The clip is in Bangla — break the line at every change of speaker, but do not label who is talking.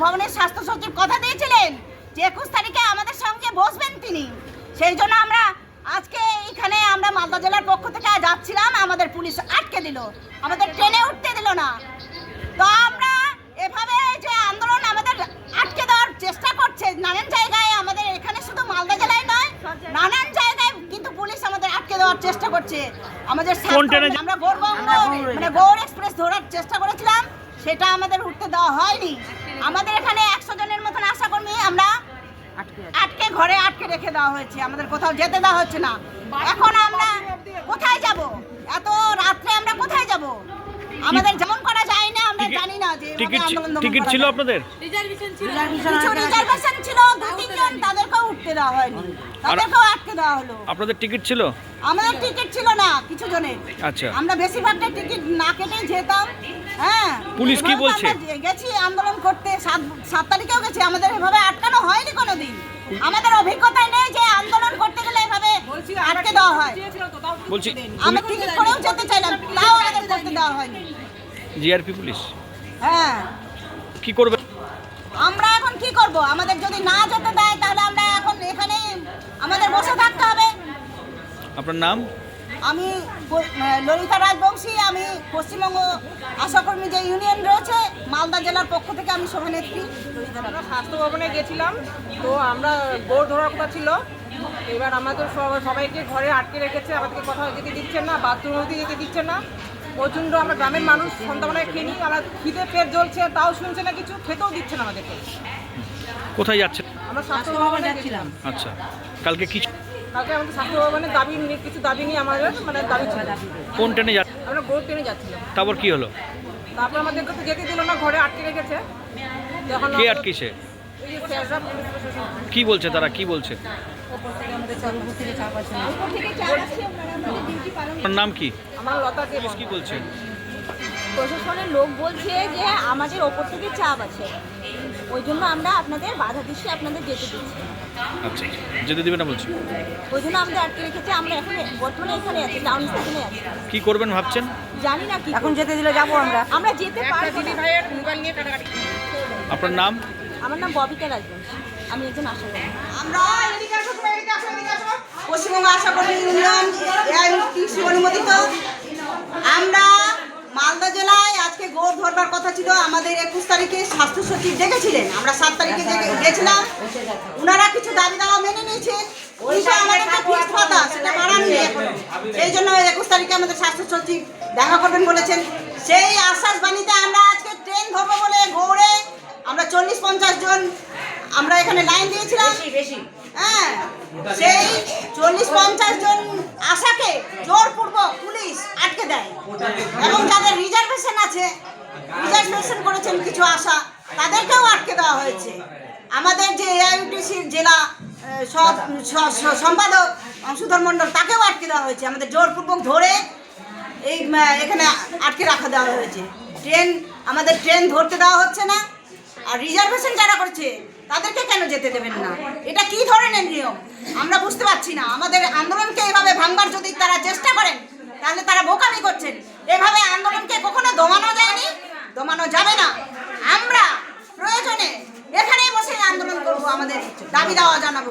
ভবনের স্বাস্থ্য সচিব কথা দিয়েছিলেন যে একুশ তারিখে আমাদের সঙ্গে বসবেন তিনি। সেই জন্য আমরা আজকে এইখানে আমরা মালদা জেলার পক্ষ থেকে যাচ্ছিলাম আমাদের পুলিশ আটকে দিল। আমাদের ট্রেনে উঠতে দিল না। তো আমরা এভাবে যে আন্দোলন আমাদের আটকে দেওয়ার চেষ্টা করছে নানান জায়গায় আমাদের এখানে শুধু মালদা জেলায় নয় নানান জায়গায় কিন্তু পুলিশ আমাদের আটকে দেওয়ার চেষ্টা করছে। আমাদের আমরা গৌরবঙ্গ মানে গৌর এক্সপ্রেস ধরার চেষ্টা করেছিলাম সেটা আমাদের উঠতে দেওয়া হয়নি। আমাদের এখানে একশো জনের মতন আশা কর্মী আমরা আটকে ঘরে আটকে রেখে দেওয়া হয়েছে। আমাদের কোথাও যেতে দেওয়া হচ্ছে না। এখন আমরা কোথায় যাব? এত রাত্রে আমরা কোথায় যাব? আমাদের যেমন করা যায় না আমরা জানি না যে
টিকিট টিকিট ছিল। আপনাদের?
কিছু রিজার্ভেশন ছিল দু তিনজন তাদেরকেও উঠতে দেওয়া হয়নি। তাদেরকেও আটকে দেওয়া হলো।
আপনাদের টিকিট ছিল?
আমাদের টিকিট ছিল না কিছু জনের।
আচ্ছা।
আমরা বেশিরভাগটা টিকিট না কেটেই যেতাম। হ্যাঁ।
পুলিশ কি বলছে?
গেছি আন্দোলন করতে সাত সাত তারিখেও গেছি আমাদের এভাবে আটকানো হয়নি কোনোদিন। আমাদের অভিজ্ঞতা নেই যে আন্দোলন করতে গেলে এভাবে আটকে দেওয়া হয়।
বলছি
আমরা টিকিট করেও যেতে চাইলাম তাও আমাদের করতে দেওয়া হয়নি।
GRP police?
হ্যাঁ।
কি করবে?
আমরা এখন কি করব? আমাদের যদি না যেতে দেয় তাহলে আমরা এখন এখানে আমাদের বসে থাকতে হবে।
আপনার নাম?
আমি ললিতা রাজবংশী আমি পশ্চিমবঙ্গ আশাকর্মী যে ইউনিয়ন রয়েছে মালদা জেলার পক্ষ থেকে আমি সভানেত্রী।
আমরা স্বাস্থ্য ভবনে গেছিলাম তো আমরা বোর্ড ধরার কথা ছিল। এবার আমাদের সব- সবাইকে ঘরে আটকে রেখেছে আমাদেরকে কোথাও যেতে দিচ্ছে না বাথরুম হতে যেতে দিচ্ছে না। প্রচণ্ড আমরা গ্রামের মানুষ সন্ধ্যাবেলায় খেয়ে আমরা খিদে পেট জ্বলছে তাও শুনছে না কিছু খেতেও দিচ্ছে না আমাদেরকে।
কোথায় যাচ্ছে
আমরা স্বাস্থ্য ভবনে যাচ্ছিলাম।
আচ্ছা কালকে কি
কালকে আমাদের স্বাস্থ্য ভবনের দাবি নিয়ে কিছু দাবি নিয়ে আমাদের মানে দাবি ছিল।
কোন ট্রেনে যাচ্ছে?
আমরা বোর্ড ট্রেনে যাচ্ছিলাম।
তারপর কি হলো?
তারপর আমাদেরকে তো যেতে দিল না ঘরে আটকে রেখেছে। যখন
কে আটকেছে? কি বলছে তারা? কি বলছে? আপনার নাম কি?
আমার লতাকে
পুলিশ কি বলছে?
প্রশাসনের লোক বলছে যে আমাদের ওপর থেকে চাপ আছে। ওই জন্য আমরা আপনাদের বাধা দিচ্ছি আপনাদের যেতে দিচ্ছি।
আচ্ছা যেতে দিবে না বলছে?
ওই জন্য আমাদের আটকে রেখেছে আমরা এখন বর্তমানে এখানে আছি টাউন স্টেশনে আছি।
কি করবেন ভাবছেন?
জানি না কি
এখন যেতে দিলে যাব আমরা।
আমরা যেতে পারব
দিদি
না।
ভাইয়ের মোবাইল নিয়ে কাটাকাটি।
আপনার নাম?
আমার নাম ববিতা রাজবংশী। আমি একজন আশা করি
আমরা পশ্চিমবঙ্গ আশাকর্মী ইউনিয়ন এআইটিসি অনুমোদিত। আমরা মালদা জেলায় আজকে গৌর ধরবার কথা ছিল আমাদের একুশ তারিখে স্বাস্থ্য সচিব ডেকেছিলেন। আমরা সাত তারিখে গেছিলাম। ওনারা কিছু দাবি দাওয়া মেনে নিয়েছেন সেই জন্য একুশ তারিখে আমাদের স্বাস্থ্য সচিব দেখা করবেন বলেছেন। সেই আশ্বাস বাণীতে আমরা আজকে ট্রেন ধরবো বলে গৌড়ে আমরা চল্লিশ পঞ্চাশ জন আমরা এখানে লাইন দিয়েছিলাম। বেশি। হ্যাঁ সেই চল্লিশ পঞ্চাশ জন আশাকে জোরপূর্বক পুলিশ আটকে দেয়। এবং যাদের রিজার্ভেশন আছে। রিজার্ভেশন করেছেন কিছু আশা। তাদেরকেও আটকে দেওয়া হয়েছে। আমাদের যে এআইউটিসির জেলা সম্পাদক অংশুধর মণ্ডল, তাকেও আটকে দেওয়া হয়েছে। আমাদের জোরপূর্বক ধরে এই এখানে আটকে রাখা দেওয়া হয়েছে। ট্রেন, আমাদের ট্রেন ধরতে দেওয়া হচ্ছে না। আর রিজার্ভেশন যারা করছে তাদেরকে কেন যেতে দেবেন না? এটা কি ধরনের নিয়ম? আমরা বুঝতে পারছি না। আমাদের আন্দোলনকে এভাবে ভাঙবার যদি তারা চেষ্টা করেন, তাহলে তারা বোকামি করছেন। এভাবে আন্দোলনকে কখনো দমানো যায়নি? দমানো যাবে না। আমরা প্রয়োজনে এখানেই বসে আন্দোলন করব, আমাদের দাবি দেওয়া জানাব।